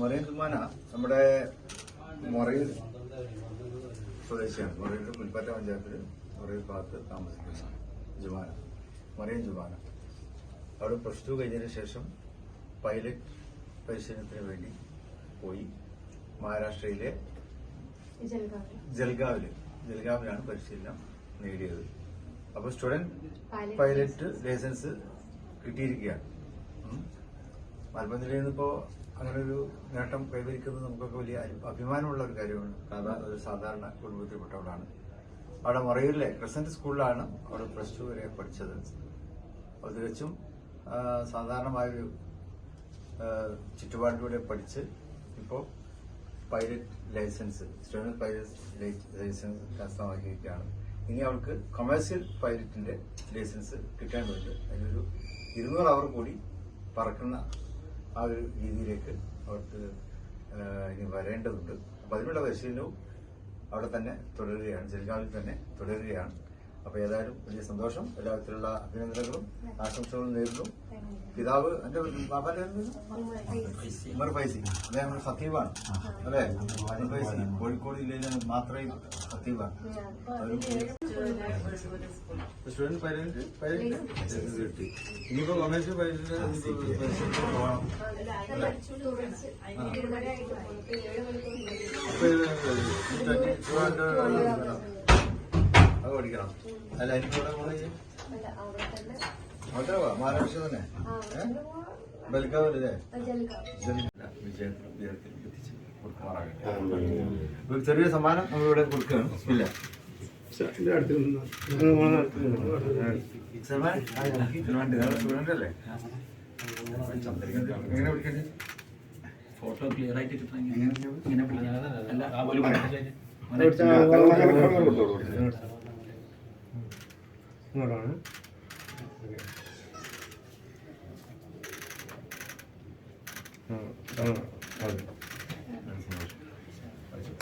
Moraine Jumana നമ്മുടെ മൊറയിൽ സ്വദേശിയാണ്. മൊറയിൽ പുൽപ്പറ്റ പഞ്ചായത്തിൽ മൊറയിൽ ഭാഗത്ത് താമസിക്കുന്ന ജുമാന മൊറൈൻ ജുമാന അവിടെ പ്ലസ് ടു കഴിഞ്ഞതിന് ശേഷം പൈലറ്റ് പരിശീലനത്തിന് വേണ്ടി പോയി മഹാരാഷ്ട്രയിലെ ജൽഗാവിൽ. ജൽഗാവിലാണ് പരിശീലനം നേടിയത്. അപ്പോൾ സ്റ്റുഡന്റ് പൈലറ്റ് ലൈസൻസ്. കിട്ടിയിരിക്കുകയാണ്. മലബന്ധിയിൽ മലപ്പുറം ജില്ലയിൽ നിന്നിപ്പോ അങ്ങനെ ഒരു നേട്ടം കൈവരിക്കുന്നത് നമുക്കൊക്കെ വലിയ അഭിമാനമുള്ള ഒരു കാര്യമാണ്. ഒരു സാധാരണ കുടുംബത്തിൽപ്പെട്ടവളാണ്. അവിടെ മറയൂരിലെ ക്രസന്റ് സ്കൂളിലാണ് അവിടെ പ്ലസ് ടു വരെ പഠിച്ചത്. അത് തികച്ചും സാധാരണമായൊരു ചുറ്റുപാടിലൂടെ പഠിച്ച് ഇപ്പോൾ pilot licence student pilot licence കരസ്ഥമാക്കിയിരിക്കുകയാണ്. ഇനി അവൾക്ക് കൊമേഴ്സ്യൽ പൈലറ്റിന്റെ ലൈസൻസ് കിട്ടേണ്ടതുണ്ട്. അതിനൊരു ഇരുന്നൂറ് അവർ കൂടി പറക്കുന്ന ആ ഒരു രീതിയിലേക്ക് അവർക്ക് ഇനി വരേണ്ടതുണ്ട്. അപ്പൊ അതിനുള്ള പരിശീലനവും അവിടെ തന്നെ തുടരുകയാണ്. ജൽഗാവിൽ തന്നെ തുടരുകയാണ്. അപ്പൊ ഏതായാലും വലിയ സന്തോഷം. എല്ലാവിധത്തിലുള്ള അഭിനന്ദനങ്ങളും ആശംസകളും നേരുന്നു. പിതാവ് എന്റെ ബാബാന്റെ? ഉമർ ഫൈസി. അദ്ദേഹം സത്യവാണ് അല്ലേ? ഉമർ ഫൈസി. കോഴിക്കോട് ജില്ലയിൽ മാത്രമേ സത്യവാണ് സ്റ്റുഡന്റ് പൈലറ്റ് പൈലറ്റ് കിട്ടി ഇനിയിപ്പോ കൊമേഴ്സ്യൽ പൈലറ്റ് പോകണം. അപ്പൊ പഠിക്കണം അല്ല എനിക്കിവിടെ കോളേജ് അവിടെ പോവാ മഹാരാഷ്ട്ര തന്നെ വിജയത്തിൽ എത്തിച്ച് കൊടുക്കുമാറാകട്ടെ ഒരു ചെറിയ സമ്മാനം നമ്മളിവിടെ കൊടുക്കുകയാണ് ഇല്ല അല്ലേ ഫോട്ടോ ക്ലിയർ ആയിട്ട് കിട്ടണമെങ്കിൽ എങ്ങനെ ഇങ്ങനെ പിടിക്കണം. അല്ല ആ ഒരു പറയട്ടെ. ഇങ്ങോട്ടാണ്. ആ ആ